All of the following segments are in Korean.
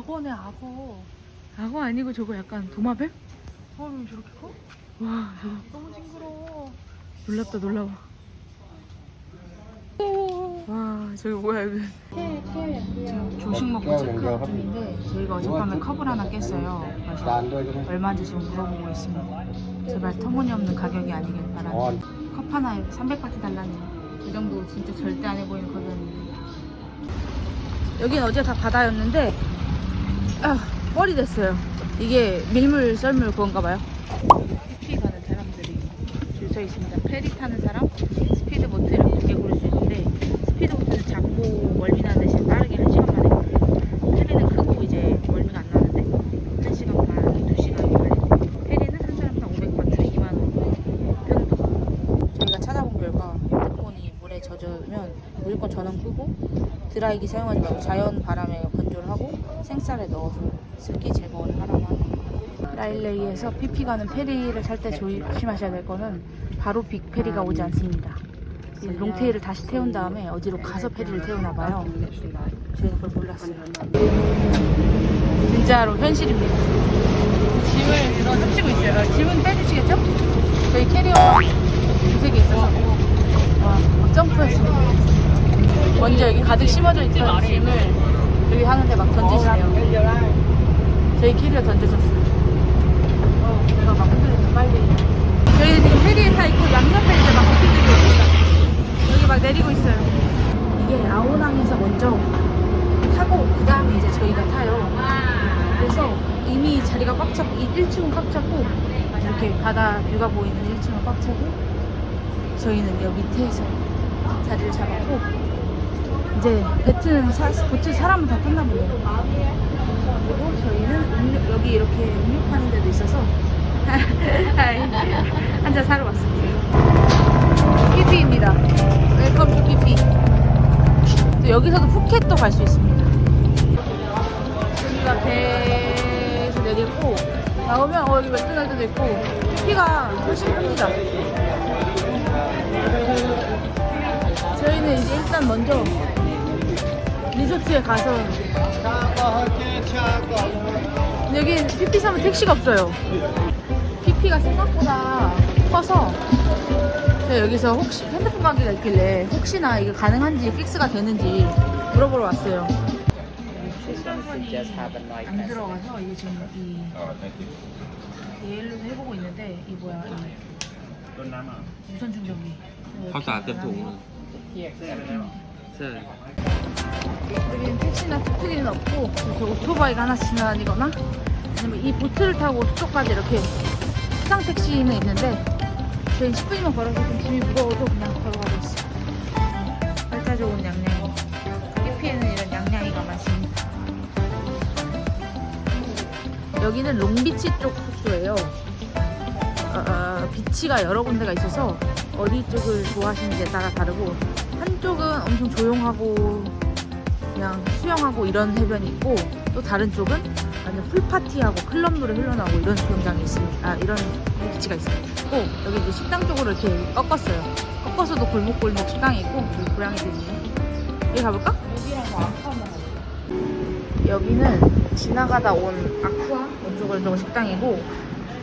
악어네 악어. 악어 아니고 저거 약간 도마뱀? 도마뱀 저렇게 커? 와 저거 너무 징그러워. 놀랍다 놀라워. 와 저기 뭐야 이거. 지금 조식 먹고 체크아웃 중인데 저희가 어젯밤에 컵을 하나 깼어요. 그래서 얼마인지 지금 물어보고 있습니다. 제발 터무니없는 가격이 아니길 바라네 컵 하나에 300바트 달라네요. 그 정도 진짜 절대 안 해보이는 가격인데 여긴 어제 다 바다였는데 아, 뻘이 됐어요. 이게 밀물 썰물 그건가 봐요. 피피 가는 사람들이 줄 서 있습니다. 페리 타는 사람, 스피드보트 이렇게 두개 고를 수 있는데 스피드보트는 작고 멀미나는 대신 빠르게 1시간 만에. 페리는 크고 이제 멀미가 안 나는데 1시간 반, 2시간이 걸린대요. 페리는 한 사람당 500바트 2만 원. 편도. 저희가 찾아본 결과 핸드폰이 물에 젖으면 무조건 전원 끄고 드라이기 사용하지 말고 자연 바람에 생쌀에 넣어서 습기 제거를 하라고 합니다. 라일레이에서 피피 가는 페리를 탈때 조심하셔야 될 거는 바로 빅 페리가 오지 않습니다. 이 롱테일을 다시 태운 다음에 어디로 가서 페리를 태우나 봐요. 저희는 그걸 몰랐어요. 진짜로 현실입니다. 짐을 이거 훔치고 있어요. 짐은 빼주시겠죠? 저희 캐리어 두세 개 있어서 와, 막 점프했어요. 먼저 여기 가득 심어져 있던 짐을 여기 하는데 막 던지시네요. 저희 캐리어 던져줬어요. 어, 제가 막 흔들려서 빨리. 저희는 지금 페리에 타 있고 양옆에 이제 막 흔들리고 있습니다. 여기 막 내리고 있어요. 이게 아오낭에서 먼저 타고 그 다음에 이제 저희가 타요. 그래서 이미 자리가 꽉 찼고 이 1층은 꽉 찼고 이렇게 바다 뷰가 보이는 1층은 꽉 차고 저희는 여기 밑에서 자리를 잡았고 이제 배트는 사, 보트 사람은 다 탔나 보네요. 그리고 저희는 음료, 여기 이렇게 음료 파는 데도 있어서 한 잔 사러 왔습니다. 피피입니다. 웰컴 투 피피. 또 여기서도 푸켓도 갈 수 있습니다. 여기가 배에서 내리고 나오면 어 여기 맥도날드도 있고 피피가 훨씬 큽니다. 저희는 이제 일단 먼저 리조트에 가서 여기 피피 사면 택시가 없어요. 피피가 생각보다 커서 제가 여기서 혹시 핸드폰 가게가 있길래 혹시나 이게 가능한지 픽스가 되는지 물어보러 왔어요. 안 들어가서 이게 지금 이 예일로 해보고 있는데 이 뭐야 이 무선 충전기 ข้าวสารเต็มถุงเลยใ ช่ 여기는 택시나 툭툭이는 없고 이렇게 오토바이가 하나씩 지나다니거나 아니면 이 보트를 타고 수도까지 이렇게 수상 택시는 있는데 저희는 10분이면 걸어서 좀 짐이 무거워도 그냥 걸어가고 있어요. 발자 좋은 양양이. 피피에는 이런 양양이가 많습니다. 여기는 롱비치 쪽 숙소예요. 어, 어, 비치가 여러 군데가 있어서 어디 쪽을 좋아하시는지에 따라 다르고 한쪽은 엄청 조용하고 그냥 수영하고 이런 해변이 있고 또 다른 쪽은 완전 풀파티하고 클럽 노래 흘러나오고 이런 수영장이 있습니다. 아 이런 비치가 있습니다. 또 여기 이제 식당 쪽으로 이렇게 꺾었어요. 꺾어서도 골목골목 식당이 있고 고양이들이 있네요. 여기 가볼까? 여기는 지나가다 온 아쿠아 이쪽으로 저거 식당이고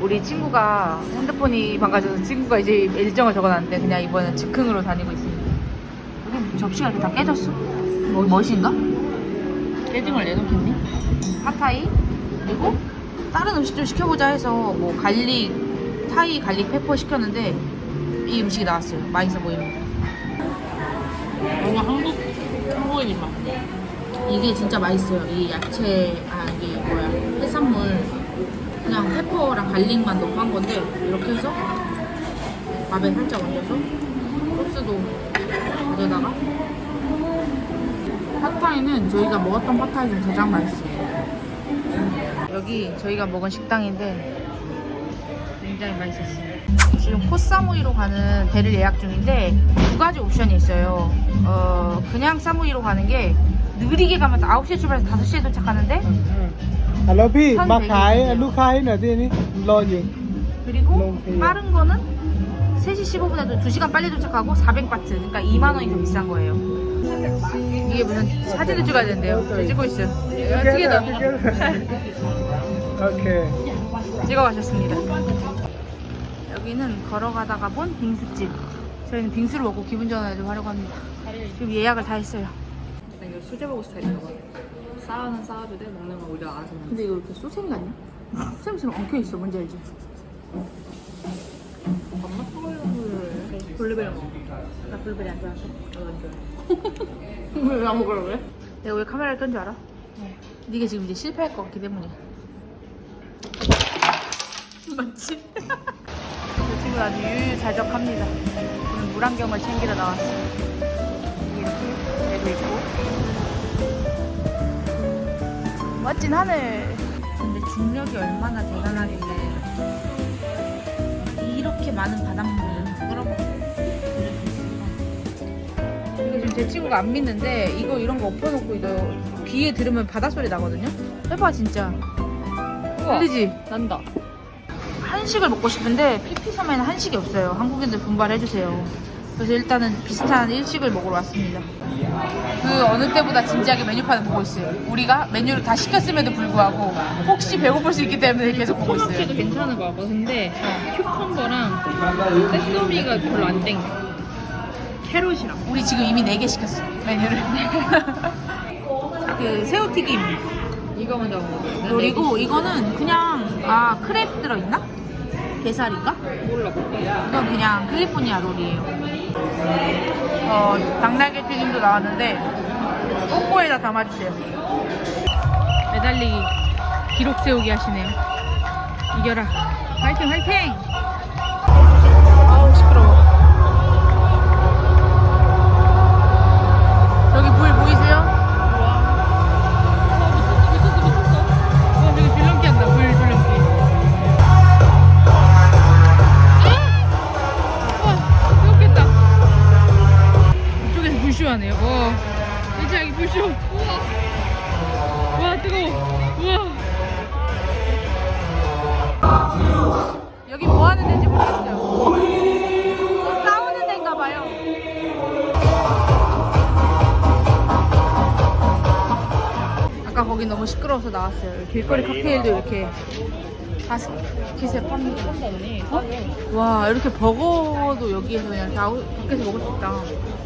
우리 친구가 핸드폰이 망가져서 친구가 이제 일정을 적어놨는데 그냥 이번엔 즉흥으로 다니고 있습니다. 접시가 이렇게 다 깨졌어? 뭐, 멋인가? 깨진 걸 내놓겠니? 핫타이 그리고 다른 음식 좀 시켜보자 해서 뭐 갈릭 타이 갈릭 페퍼 시켰는데 이 음식이 나왔어요. 맛있어 보입니다. 뭔가 한국 한국인 입맛 이게 진짜 맛있어요. 이 야채, 아, 이게 뭐야, 해산물. 그냥 페퍼랑 갈릭만 넣고 한 건데, 이렇게 해서 밥에 살짝 얹어서, 소스도 거기에다가? 파타이는 저희가 먹었던 파타이 중 가장 맛있어요. 여기 저희가 먹은 식당인데 굉장히 맛있었어요. 지금 코사무이로 가는 배를 예약 중인데 두 가지 옵션이 있어요. 어 그냥 사무이로 가는 게 느리게 가면 9시에 출발해서 5시에 도착하는데 알로비 막 가해 루카이 나디니 러유 그리고 빠른 거는 3시 15분에도 2시간 빨리 도착하고 400바트 그러니까 2만 원이 더 비싼 거예요 이게 무슨 사진을 찍어야 된대요 저 찍고 있어요 어떻게 더 okay. 찍어 가셨습니다 여기는 걸어가다가 본 빙수집 저희는 빙수를 먹고 기분 전환을 좀 하려고 합니다 지금 예약을 다 했어요 이거 수제버거 스타일인가 봐. 쌓아는 쌓아도 돼. 먹는 건 우리가 알아서 먹는 근데 이거 이렇게 소세미 같냐? 소세미처럼 엉켜있어 뭔지 알지? 블루베리 먹어. 나 블루베리 안 좋아해서 왜안 먹으라고 그래? 내가 왜 카메라를 끈 줄 알아? 이게 지금 이제 실패할 것 같기 때문에 맞지? 그 친구 아주 유유자적합니다 저는 물안경을 챙기러 나왔어요 이렇게 얘도 있고 멋진 하늘 근데 중력이 얼마나 대단하길래 이렇게 많은 바닷물을 제 친구가 안 믿는데 이거 이런 거 엎어놓고 이거 귀에 들으면 바닷소리 나거든요? 해봐 진짜 들리지? 난다. 한식을 먹고 싶은데 피피섬에는 한식이 없어요 한국인들 분발해주세요 그래서 일단은 비슷한 일식을 먹으러 왔습니다 그 어느 때보다 진지하게 메뉴판을 보고 있어요 우리가 메뉴를 다 시켰음에도 불구하고 혹시 배고플 수 있기 때문에 계속 보고 있어요 괜찮은 거 같고 근데 큐컴버랑 세소미가 별로 안 땡겨. 캐롯이랑. 우리 지금 이미 4개 시켰어 메뉴를 그 새우튀김 이거 먼저 먹어. 그리고 이거는 그냥 아 크랩 들어있나? 게살인가? 몰라. 이건 그냥 캘리포니아 롤이에요. 어, 닭날개 튀김도 나왔는데 뽀뽀에다 담아주세요. 매달리기 기록 세우기 하시네요. 이겨라. 화이팅 화이팅! 불쇼하네요. 와, 진짜 여기 불쇼. 우와. 와, 뜨거워. 우와. 여기 뭐 하는 데인지 모르겠어요. 뭐 싸우는 데인가 봐요. 아까 거기 너무 시끄러워서 나왔어요. 길거리 칵테일도 이렇게 바스킷에 팝니다. 한다더니 와 이렇게 버거도 여기에서 그냥 다 밖에서 먹을 수 있다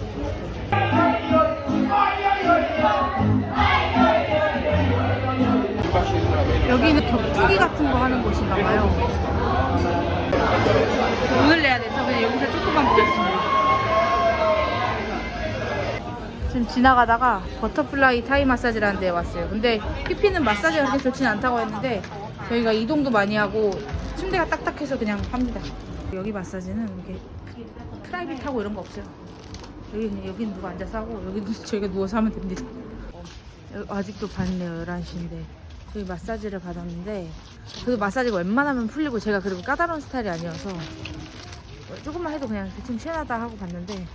여기는 격투기 같은 거 하는 곳인가 봐요. 돈을 내야 돼서 그냥 여기서 조금만 보겠습니다. 지금 지나가다가 버터플라이 타이 마사지라는 데에 왔어요. 근데 피피는 마사지가 그렇게 좋진 않다고 했는데 저희가 이동도 많이 하고 침대가 딱딱해서 그냥 합니다. 여기 마사지는 이렇게 프라이빗하고 이런 거 없어요. 여기는 여기는 누가 앉아서 하고 여기는 저희가 누워서 하면 됩니다. 여- 아직도 봤네요 11시인데 저희 마사지를 받았는데 그래도 마사지가 웬만하면 풀리고 제가 그리고 까다로운 스타일이 아니어서 조금만 해도 그냥 대충 시원하다 하고 봤는데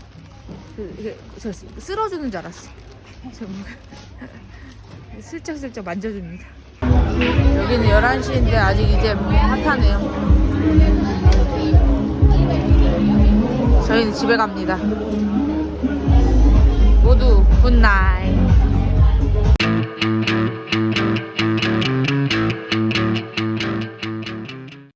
그 이게 저 쓰- 쓸어주는 줄 알았어. 슬쩍슬쩍 만져줍니다. 여기는 11시인데 아직 이제 핫하네요. 저희는 집에 갑니다. 모두 굿나잇